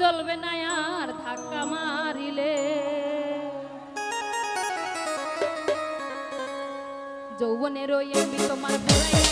চলবে না আর ধাক্কা মারিলে। যৌবনের ওই আমি তোমার ফুরাইয়া